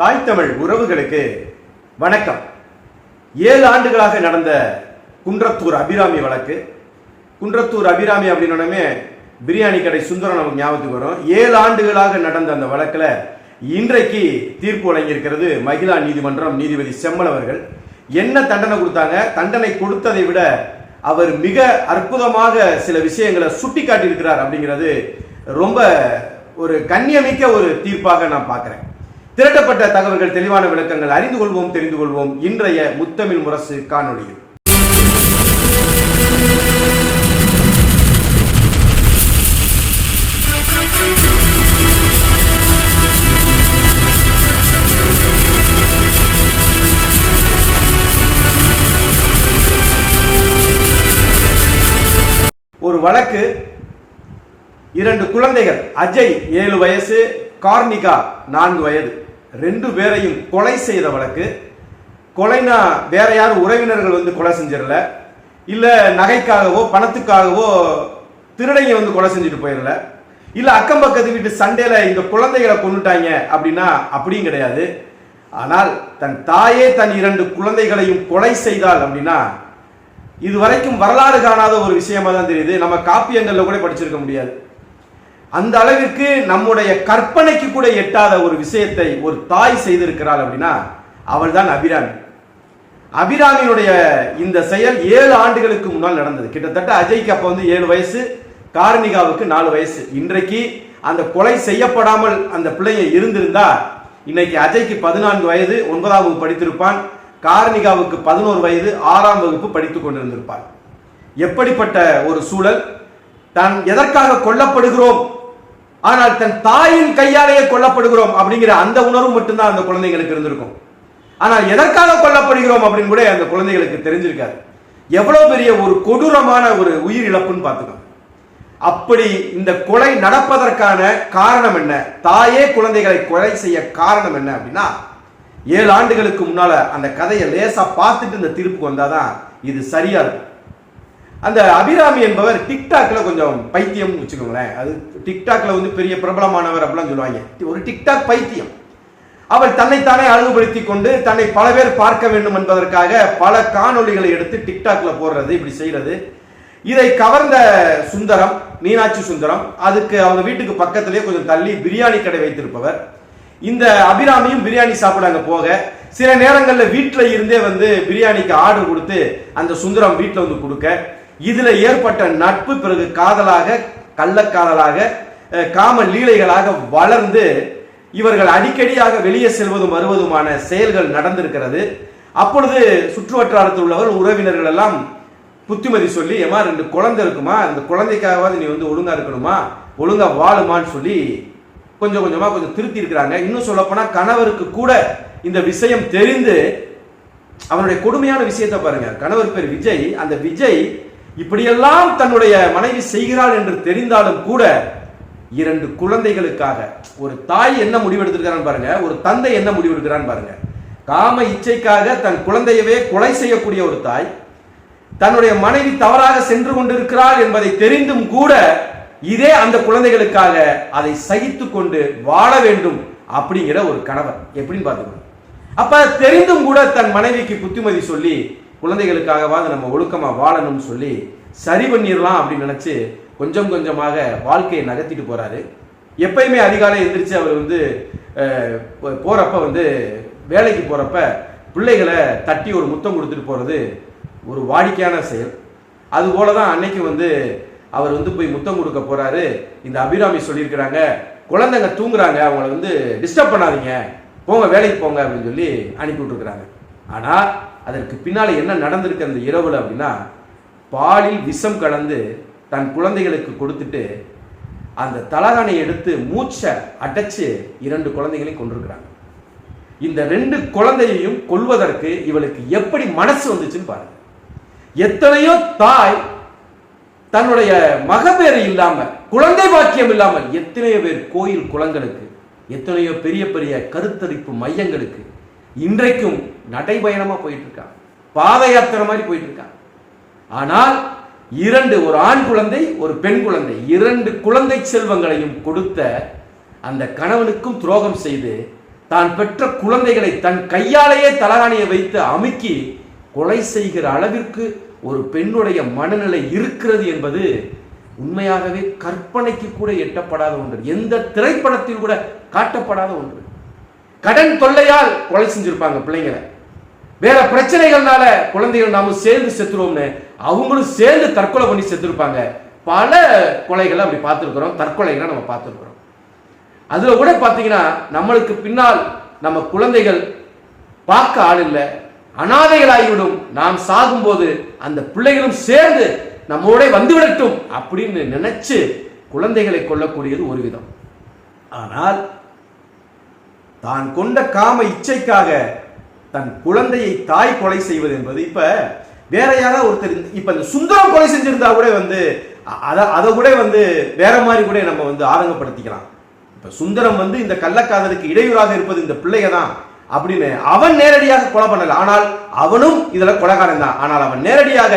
தாய் தமிழ் உறவுகளுக்கு வணக்கம். ஏழு ஆண்டுகளாக நடந்த குன்றத்தூர் அபிராமி வழக்கு. குன்றத்தூர் அபிராமி அப்படின்னோடனே பிரியாணி கடை சுந்தரம் நமக்கு ஞாபகத்துக்கு வரும். ஏழு ஆண்டுகளாக நடந்த அந்த வழக்கில் இன்றைக்கு தீர்ப்பு வழங்கியிருக்கிறது மகிழா நீதிமன்றம் நீதிபதி செம்மல் அவர்கள். என்ன தண்டனை கொடுத்தாங்க? தண்டனை கொடுத்ததை விட அவர் மிக அற்புதமாக சில விஷயங்களை சுட்டி காட்டியிருக்கிறார் அப்படிங்கிறது ரொம்ப ஒரு கண்ணியமிக்க ஒரு தீர்ப்பாக நான் பார்க்குறேன். திரட்டப்பட்ட தகவல்கள் தெளிவான விளக்கங்கள் அறிந்து கொள்வோம் தெரிந்து கொள்வோம். இன்றைய முத்தமிழ் முரசு காணொலியில் ஒரு வழக்கு இரண்டு குழந்தைகள் அஜய் ஏழு வயசு கார்னிகா நான்கு வயது. ரெண்டு பேரையும் கொலை செய்த வழக்கு. கொலைனா வேற யாரும் உறவினர்கள் வந்து கொலை செஞ்சிடல. இல்லை நகைக்காகவோ பணத்துக்காகவோ திருடங்க வந்து கொலை செஞ்சுட்டு போயிடல. இல்லை அக்கம் பக்கத்து வீட்டு சண்டையில் இந்த குழந்தைகளை கொண்டுட்டாங்க அப்படின்னா அப்படியும் கிடையாது. ஆனால் தன் தாயே தன் இரண்டு குழந்தைகளையும் கொலை செய்தால் அப்படின்னா இது வரைக்கும் வரலாறு காணாத ஒரு விஷயமா தான் தெரியுது. நம்ம காப்பியங்களில் கூட படிச்சிருக்க முடியாது. அந்த அளவிற்கு நம்முடைய கற்பனைக்கு கூட எட்டாத ஒரு விஷயத்தை ஒரு தாய் செய்திருக்கிறாள் அப்படின்னா அவள் தான் அபிராமி. அபிராமியினுடைய இந்த செயல் ஏழு ஆண்டுகளுக்கு முன்னால் நடந்தது. கிட்டத்தட்ட அஜய்க்கு அப்போ வந்து ஏழு வயசு கார்னிகாவுக்கு நாலு வயசு. இன்றைக்கு அந்த கொலை செய்யப்படாமல் அந்த பிள்ளைங்க இருந்திருந்தா இன்னைக்கு அஜய்க்கு பதினான்கு வயது ஒன்பதாம் வகுப்பு படித்திருப்பான். கார்னிகாவுக்கு பதினோரு வயது ஆறாம் வகுப்பு படித்து கொண்டிருந்திருப்பான் எப்படிப்பட்ட ஒரு சூழல்? தான் எதற்காக கொல்லப்படுகிறோம்? ஆனால் தன் தாயின் கையாலேயே கொல்லப்படுகிறோம் அப்படிங்கிற அந்த உணர்வு மட்டும்தான் அந்த குழந்தைங்களுக்கு இருந்திருக்கும். ஆனால் எதற்காக கொல்லப்படுகிறோம் அப்படின்னு கூட அந்த குழந்தைகளுக்கு தெரிஞ்சிருக்காது. எவ்வளவு பெரிய ஒரு கொடூரமான ஒரு உயிர் இழப்புன்னு பார்த்துக்கோங்க அப்படி இந்த கொலை நடப்பதற்கான காரணம் என்ன? தாயே குழந்தைகளை கொலை செய்ய காரணம் என்ன அப்படின்னா ஏழு ஆண்டுகளுக்கு முன்னால அந்த கதையை லேசா பார்த்துட்டு இந்த தீர்ப்புக்கு வந்தாதான் இது சரியா இருக்கும். அந்த அபிராமி என்பவர் டிக்டாக்ல கொஞ்சம் பைத்தியம் வச்சுக்கோங்களேன். அது டிக்டாக்ல வந்து பெரிய பிரபலமானவர் அப்படிலாம் சொல்லுவாங்க. ஒரு டிக்டாக் பைத்தியம். அவர் தன்னைத்தானே அழகுபடுத்தி கொண்டு தன்னை பல பேர் பார்க்க வேண்டும் என்பதற்காக பல காணொளிகளை எடுத்து டிக்டாக்ல போடுறது இப்படி செய்யறது இதை கவர்ந்த சுந்தரம் மீனாட்சி சுந்தரம் அதுக்கு அவங்க வீட்டுக்கு பக்கத்திலே கொஞ்சம் தள்ளி பிரியாணி கடை வைத்திருப்பவர். இந்த அபிராமியும் பிரியாணி சாப்பிட அங்கே போக சில நேரங்களில் வீட்டில் இருந்தே வந்து பிரியாணிக்கு ஆர்டர் கொடுத்து அந்த சுந்தரம் வீட்டில் வந்து கொடுக்க இதில் ஏற்பட்ட நட்பு பிறகு காதலாக கள்ளக்காதலாக காம லீலைகளாக வளர்ந்து இவர்கள் அடிக்கடியாக வெளியே செல்வதும் வருவதுமான செயல்கள் நடந்திருக்கிறது. அப்பொழுது சுற்றுவட்டாரத்தில் உள்ளவர் உறவினர்கள் எல்லாம் புத்திமதி சொல்லி ஏமா ரெண்டு குழந்தை இருக்குமா? அந்த குழந்தைக்காகவாது நீ வந்து ஒழுங்கா இருக்கணுமா? ஒழுங்கா வாழுமான்னு சொல்லி கொஞ்சம் கொஞ்சமா கொஞ்சம் திருத்தி இருக்கிறாங்க. இன்னும் சொல்லப்போனா கணவருக்கு கூட இந்த விஷயம் தெரிந்து அவனுடைய கொடுமையான விஷயத்தை பாருங்க. கணவர் பேர் விஜய். அந்த விஜய் இப்படியெல்லாம் தன்னுடைய மனைவி செய்கிறாள் என்று தெரிந்தாலும் கூட இரண்டு குழந்தைகளுக்காக ஒரு தாய் என்ன முடிவெடுத்திருக்கிறான் பாருங்க ஒரு தந்தை என்ன முடிவெடுக்கிறான்னு பாருங்க. காம இச்சைக்காக தன் குழந்தையவே கொலை செய்யக்கூடிய ஒரு தாய் தன்னுடைய மனைவி தவறாக சென்று கொண்டிருக்கிறாள் என்பதை தெரிந்தும் கூட இதே அந்த குழந்தைகளுக்காக அதை சகித்து கொண்டு வாழ வேண்டும் அப்படிங்கிற ஒரு கணவர். எப்படின்னு பார்த்துக்கணும். அப்ப தெரிந்தும் கூட தன் மனைவிக்கு புத்திமதி சொல்லி குழந்தைகளுக்காகவாது நம்ம ஒழுக்கமாக வாழணும்னு சொல்லி சரி பண்ணிடலாம் அப்படின்னு நினச்சி கொஞ்சம் கொஞ்சமாக வாழ்க்கையை நகர்த்திட்டு போகிறாரு எப்பயுமே அதிகாலை எந்திரிச்சு அவர் வந்து போகிறப்ப வந்து வேலைக்கு போகிறப்ப பிள்ளைகளை தட்டி ஒரு முத்தம் கொடுத்துட்டு போகிறது ஒரு வாடிக்கையான செயல். அதுபோல தான் அன்னைக்கு வந்து அவர் வந்து போய் முத்தம் கொடுக்க போகிறாரு இந்த அபிராமி சொல்லியிருக்கிறாங்க குழந்தைங்க தூங்குறாங்க அவங்கள வந்து டிஸ்டர்ப் பண்ணாதீங்க. போங்க வேலைக்கு போங்க அப்படின்னு சொல்லி அனுப்பி விட்டுருக்குறாங்க. ஆனால் அதற்கு பின்னால் என்ன நடந்திருக்கு அந்த இரவுல அப்படின்னா பாலில் விஷம் கலந்து தன் குழந்தைகளுக்கு கொடுத்துட்டு அந்த தலகானை எடுத்து மூச்சை அடைச்சு இரண்டு குழந்தைகளையும் கொண்டிருக்கிறாங்க இந்த ரெண்டு குழந்தையையும் கொல்வதற்கு இவளுக்கு எப்படி மனசு வந்துச்சுன்னு பாருங்க. எத்தனையோ தாய் தன்னுடைய மகப்பேறு இல்லாம குழந்தை பாக்கியம் இல்லாமல் எத்தனையோ பேர் கோயில் குளங்களுக்கு எத்தனையோ பெரிய பெரிய கருத்தரிப்பு மையங்களுக்கு இன்றைக்கும் நடைபயணமாக போயிட்டு இருக்காங்க பாத யாத்திரை மாதிரி போயிட்டு இருக்காங்க ஆனால் இரண்டு ஒரு ஆண் குழந்தை ஒரு பெண் குழந்தை இரண்டு குழந்தை செல்வங்களையும் கொடுத்த அந்த கணவனுக்கும் துரோகம் செய்து தான் பெற்ற குழந்தைகளை தன் கையாலேயே தலகாணியை வைத்து அமுக்கி கொலை செய்கிற அளவிற்கு ஒரு பெண்ணுடைய மனநிலை இருக்கிறது என்பது உண்மையாகவே கற்பனைக்கு கூட எட்டப்படாத ஒன்று. எந்த திரைப்படத்தில் கூட காட்டப்படாத ஒன்று. கடன் தொல்லையால் கொலை செஞ்சிருப்பாங்க பிள்ளைங்களை. வேற பிரச்சனைகள்னால குழந்தைகள் நாம சேர்ந்து செத்துருவோம்னு அவங்களும் சேர்ந்து தற்கொலை பண்ணி செத்துருப்பாங்க. பல கொலைகளை அப்படி பார்த்துருக்குறோம். தற்கொலைகளை நம்ம பார்த்துருக்குறோம். அதுல கூட பார்த்தீங்கன்னா நம்மளுக்கு பின்னால் நம்ம குழந்தைகள் பார்க்க ஆள் இல்லை. அனாதைகளாகிவிடும். நாம் சாகும்போது அந்த பிள்ளைகளும் சேர்ந்து நம்மோட வந்துவிடட்டும் அப்படின்னு நினைச்சு குழந்தைகளை கொல்லக்கூடியது ஒரு விதம். ஆனால் தான் கொண்ட காம இச்சைக்காக தன் குழந்தையை தாய் கொலை செய்வது என்பது. இப்ப வேற யாராவது ஒருத்தர் இப்ப இந்த சுந்தரம் கொலை செஞ்சிருந்தா கூட வந்து அதை அதை கூட வந்து வேற மாதிரி கூட நம்ம வந்து ஆதங்கப்படுத்திக்கலாம். இப்ப சுந்தரம் வந்து இந்த கள்ளக்காதலுக்கு இடையூறாக இருப்பது இந்த பிள்ளைய தான் அப்படின்னு அவன் நேரடியாக கொலை பண்ணல. ஆனால் அவனும் இதுல கொலைகாரன் தான். ஆனால் அவன் நேரடியாக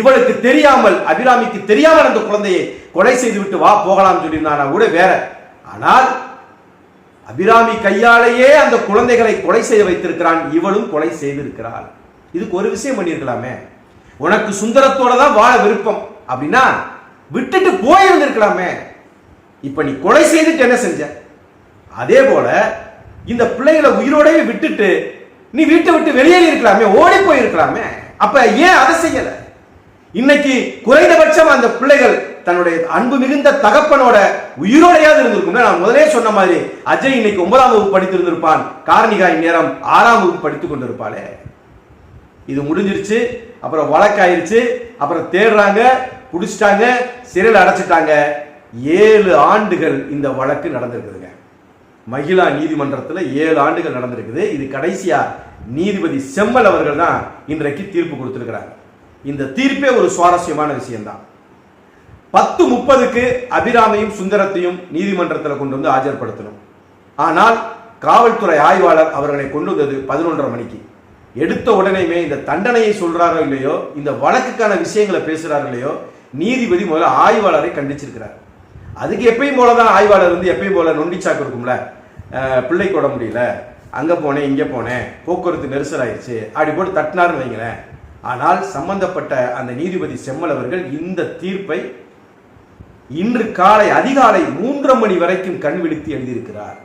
இவளுக்கு தெரியாமல் அபிராமிக்கு தெரியாமல் அந்த குழந்தையை கொலை செய்து விட்டு வா போகலாம்னு சொல்லியிருந்தானா. கூட வேற. ஆனால் அபிராமி கையாலேயே அந்த குழந்தைகளை கொலை செய்ய வைத்திருக்கிறான். இவளும் கொலை செய்திருக்கிறாள். இதுக்கு ஒரு விஷயம் பண்ணியிருக்கலாமே. உனக்கு சுந்தரத்தோட தான் வாழ விருப்பம். அப்படின்னா விட்டுட்டு போயிருந்திருக்கலாமே. இப்ப நீ கொலை செய்துட்டு என்ன செஞ்ச? அதே போல இந்த பிள்ளைகளை உயிரோடவே விட்டுட்டு நீ வீட்டை விட்டு வெளியேறி இருக்கலாமே ஓடி போயிருக்கலாமே. அப்ப ஏன் அதை செய்யல? இன்னைக்கு குறைந்தபட்சம் அந்த பிள்ளைகள் தன்னுடைய அன்பு மிகுந்த தகப்பனோட உயிரோடையாவது இருந்திருக்கும். நான் முதலே சொன்ன மாதிரி அஜய் இன்னைக்கு ஒன்பதாம் வகுப்பு படித்திருந்திருப்பான். கார்னிகா இந்நேரம் ஆறாம் வகுப்பு படித்துக் கொண்டிருப்பாளே. இது முடிஞ்சிருச்சு அப்புறம் வழக்காயிருச்சு அப்புறம் தேடுறாங்க பிடிச்சிட்டாங்க சிறையில் அடைச்சிட்டாங்க. ஏழு ஆண்டுகள் இந்த வழக்கு நடந்திருக்குதுங்க. மகிழா நீதிமன்றத்தில் ஏழு ஆண்டுகள் நடந்திருக்குது. இது கடைசியா நீதிபதி செம்மல் அவர்கள் தான் இன்றைக்கு தீர்ப்பு கொடுத்துருக்கிறாங்க இந்த தீர்ப்பே ஒரு சுவாரஸ்யமான விஷயம்தான். பத்து முப்பதுக்கு அபிராமையும் சுந்தரத்தையும் நீதிமன்றத்தில் கொண்டு வந்து ஆஜர்படுத்தணும். ஆனால் காவல்துறை ஆய்வாளர் அவர்களை கொண்டு வந்தது பதினொன்றரை மணிக்கு. எடுத்த உடனேயுமே இந்த தண்டனையை சொல்றாரோ இல்லையோ இந்த வழக்குக்கான விஷயங்களை பேசுறாரோ இல்லையோ நீதிபதி முதல்ல ஆய்வாளரை கண்டிச்சிருக்கிறார். அதுக்கு எப்பயும் போல தான் ஆய்வாளர் வந்து எப்பயும் போல நொண்டிச்சாக்கு இருக்கும்ல பிள்ளை கொட முடியல அங்க போனேன் இங்க போனேன் போக்குவரத்து நெரிசல் ஆயிடுச்சு அப்படி போட்டு தட்டினாருன்னு வைங்களேன். ஆனால் சம்பந்தப்பட்ட அந்த நீதிபதி செம்மல் அவர்கள் இந்த தீர்ப்பை இன்று காலை அதிகாலை மூன்றரை மணி வரைக்கும் கண் விழித்து எழுதியிருக்கிறார்.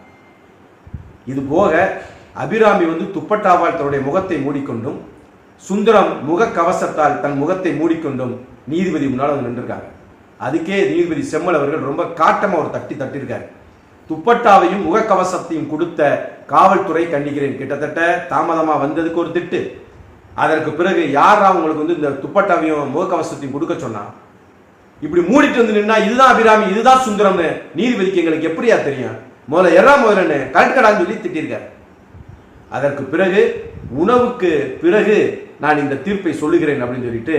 இது போக அபிராமி வந்து துப்பட்டாவால் தன்னுடைய முகத்தை மூடிக்கொண்டும் சுந்தரம் முகக்கவசத்தால் தன் முகத்தை மூடிக்கொண்டும் நீதிபதி முன்னால் வந்து நின்றுருக்காங்க. அதுக்கே நீதிபதி செம்மல் அவர்கள் ரொம்ப காட்டமாக ஒரு தட்டி தட்டியிருக்காரு. துப்பட்டாவையும் முகக்கவசத்தையும் கொடுத்த காவல்துறை கண்டிக்கிறேன். கிட்டத்தட்ட தாமதமாக வந்ததுக்கு ஒரு திட்டு. அதற்கு பிறகு யாரா உங்களுக்கு வந்து இந்த துப்பட்டாவையும் முகக்கவசத்தையும் கொடுக்க சொன்னா? இப்படி மூடிட்டு வந்து நின்னா இதுதான் அபிராமி இதுதான் சுந்தரம்னு நீதிபதிக்கு எங்களுக்கு எப்படியா தெரியும்? முதல்ல எறா முதலன்னு கலெக்டரான்னு சொல்லி திட்டிருக்காரு. அதற்கு பிறகு உணவுக்கு பிறகு நான் இந்த தீர்ப்பை சொல்லுகிறேன் அப்படின்னு சொல்லிட்டு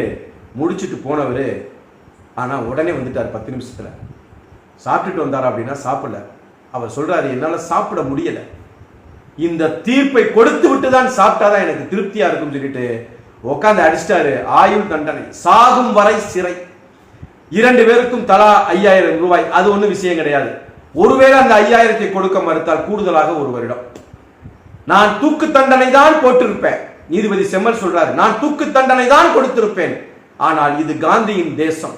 முடிச்சுட்டு போனவர் ஆனால் உடனே வந்துட்டார் பத்து நிமிஷத்தில். சாப்பிட்டுட்டு வந்தார் அப்படின்னா சாப்பிடல. அவர் சொல்றாரு என்னால் சாப்பிட முடியலை. இந்த தீர்ப்பை கொடுத்து விட்டு தான் சாப்பிட்டாதான் எனக்கு திருப்தியா இருக்கும்னு சொல்லிட்டு உட்காந்து அடிச்சிட்டாரு. ஆயுள் தண்டனை. சாகும் வரை சிறை. இரண்டு பேருக்கும் தலா ஐயாயிரம் ரூபாய். அது ஒண்ணும் விஷயம் கிடையாது. ஒருவேளை அந்த ஐயாயிரத்தை கொடுக்க மறுத்தால் கூடுதலாக ஒரு வருடம். நான் தூக்கு தண்டனை தான் போட்டிருப்பேன். நீதிபதி செம்மல் சொல்றாரு நான் தூக்கு தண்டனை தான் கொடுத்திருப்பேன். ஆனால் இது காந்தியின் தேசம்.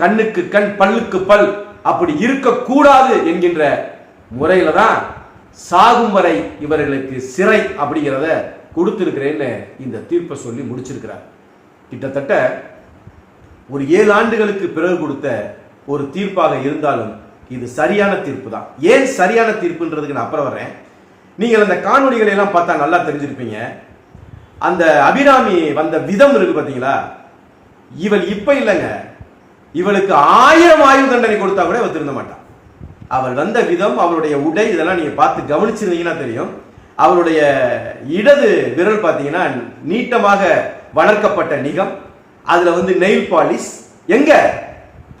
கண்ணுக்கு கண் பல்லுக்கு பல். அப்படி இருக்கக்கூடாது என்கின்ற முறையில தான் சாகும் வரை இவர்களுக்கு சிறை அப்படிங்கிறத கொடுத்திருக்கிறேன்னு இந்த தீர்ப்பை சொல்லி முடிச்சிருக்கிறார். கிட்டத்தட்ட ஒரு ஏழு ஆண்டுகளுக்கு பிறகு கொடுத்த ஒரு தீர்ப்பாக இருந்தாலும் இது சரியான தீர்ப்பு தான் ஏன் சரியான தீர்ப்புன்றதுக்கு நான் அப்புறம் வரேன் நீங்கள் அந்த காணொளிகளை எல்லாம் பார்த்தா நல்லா தெரிஞ்சிருப்பீங்க. அந்த அபிராமி வந்த விதம் இருக்கு பார்த்தீங்களா? இவள் இப்ப இல்லைங்க. இவளுக்கு ஆயிரம் ஆயுள் தண்டனை கொடுத்தா கூட இவள் திருந்த மாட்டான் அவள் வந்த விதம் அவளுடைய உடை இதெல்லாம் நீங்க பார்த்து கவனிச்சிருந்தீங்கன்னா தெரியும். அவளுடைய இடது விரல் பார்த்தீங்கன்னா நீட்டமாக வளர்க்கப்பட்ட நிகம். அதுல வந்து நெயில் பாலிஷ் எங்க?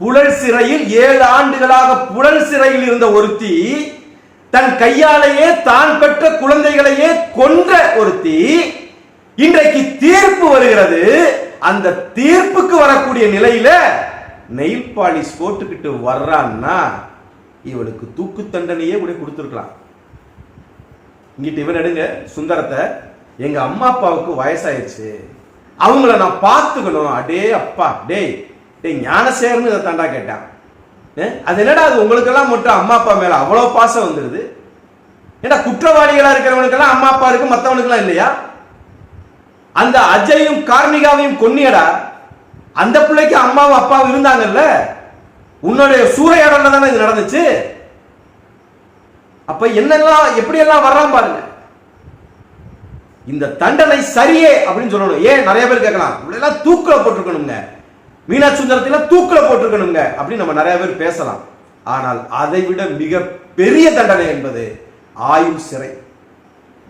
புழல் சிறையில் ஏழு ஆண்டுகளாக புழல் சிறையில் இருந்த ஒருத்தி தன் கையாலேயே தான் பெற்ற குழந்தைகளையே கொன்ற ஒருத்தி இன்றைக்கு தீர்ப்பு வருகிறது. அந்த தீர்ப்புக்கு வரக்கூடிய நிலையில நெயில் பாலிஷ் போட்டுக்கிட்டு வர்றான்னா இவளுக்கு தூக்கு தண்டனையே கூட கொடுத்துருக்கலாம். இங்கிட்டு இவன் எடுங்க சுந்தரத்தை. எங்க அம்மா அப்பாவுக்கு வயசாயிருச்சு அவங்கள நான் பார்த்துக்கணும். அடே அப்பா டேய் டேய் ஞானசேகர்னு இதை தாண்டா கேட்டான். அது என்னடா அது? உங்களுக்கெல்லாம் மட்டும் அம்மா அப்பா மேலே அவ்வளோ பாசம் வந்துடுது ஏடா குற்றவாளிகளாக இருக்கிறவனுக்கெல்லாம் அம்மா அப்பா இருக்கு மற்றவனுக்கெல்லாம் இல்லையா? அந்த அஜயும் கார்மிகாவையும் கொன்னியடா. அந்த பிள்ளைக்கு அம்மாவும் அப்பாவும் இருந்தாங்கல்ல? உன்னுடைய சூறையாடல தானே இது நடந்துச்சு? அப்ப என்னெல்லாம் எப்படியெல்லாம் வர்றான் பாருங்க. இந்த தண்டனை சரியே அப்படின்னு சொல்லணும். ஏன்? நிறைய பேர் கேட்கலாம். இவ்வளவு தூக்கில போட்டிருக்கணுங்க. மீனாட்சி சுந்தரத்தில தூக்கில போட்டிருக்கணுங்க அப்படின்னு நம்ம நிறைய பேர் பேசலாம். ஆனால் அதை விட மிக பெரிய தண்டனை என்பது ஆயுள் சிறை.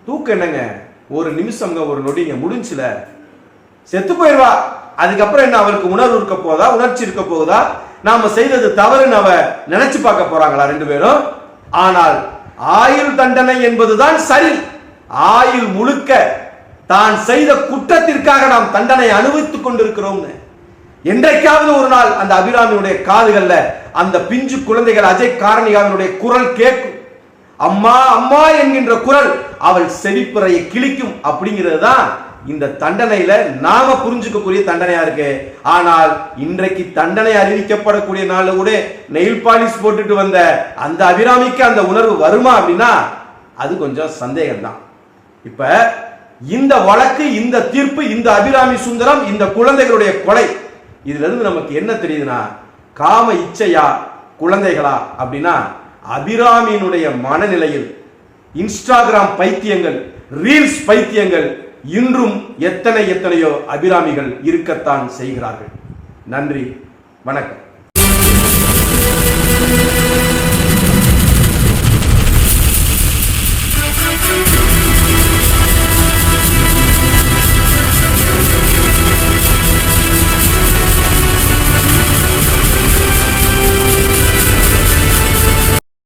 தூக்கு என்னங்க? ஒரு நிமிஷம்ங்க ஒரு நொடிங்க முடிஞ்சில. செத்து போயிடுவா. அதுக்கப்புறம் என்ன அவருக்கு உணர்வு இருக்க போதா உணர்ச்சி இருக்க போகுதா? நாம செய்தது தவறுன்னு அவ நினைச்சு பார்க்க போறாங்களா ரெண்டு பேரும்? ஆனால் ஆயுள் தண்டனை என்பதுதான் சரி. ஆயுள் முழுக்க தான் செய்த குற்றத்திற்காக நாம் தண்டனை அனுபவித்துக் கொண்டிருக்கிறோம்னு. என்றைக்காவது ஒரு நாள் அந்த அபிராமியுடைய காதுகள்ல அந்த பிஞ்சு குழந்தைகள் அஜய் காரணிகாவினுடைய குரல் கேட்கும். அம்மா அம்மா என்கின்ற குரல் அவள் செவிப்புறையை கிழிக்கும் அப்படிங்கிறது தான் இந்த தண்டனையில நாம புரிஞ்சுக்கக்கூடிய தண்டனையா இருக்கு. ஆனால் இன்றைக்கு தண்டனை அறிவிக்கப்படக்கூடிய நாள்ல கூட நெயில் பாலிஷ் போட்டுட்டு வந்த அந்த அபிராமிக்கு அந்த உணர்வு வருமா அப்படின்னா அது கொஞ்சம் சந்தேகம் தான் இப்ப இந்த வழக்கு இந்த தீர்ப்பு இந்த அபிராமி சுந்தரம் இந்த குழந்தைகளுடைய கொலை. இதுல இருந்து நமக்கு என்ன தெரியுதுன்னா காம இச்சையா குழந்தைகளா அப்படின்னா அபிராமியினுடைய மனநிலையில் இன்ஸ்டாகிராம் பைத்தியங்கள் ரீல்ஸ் பைத்தியங்கள் இன்றும் எத்தனை எத்தனையோ அபிராமிகள் இருக்கத்தான் செய்கிறார்கள். நன்றி வணக்கம்.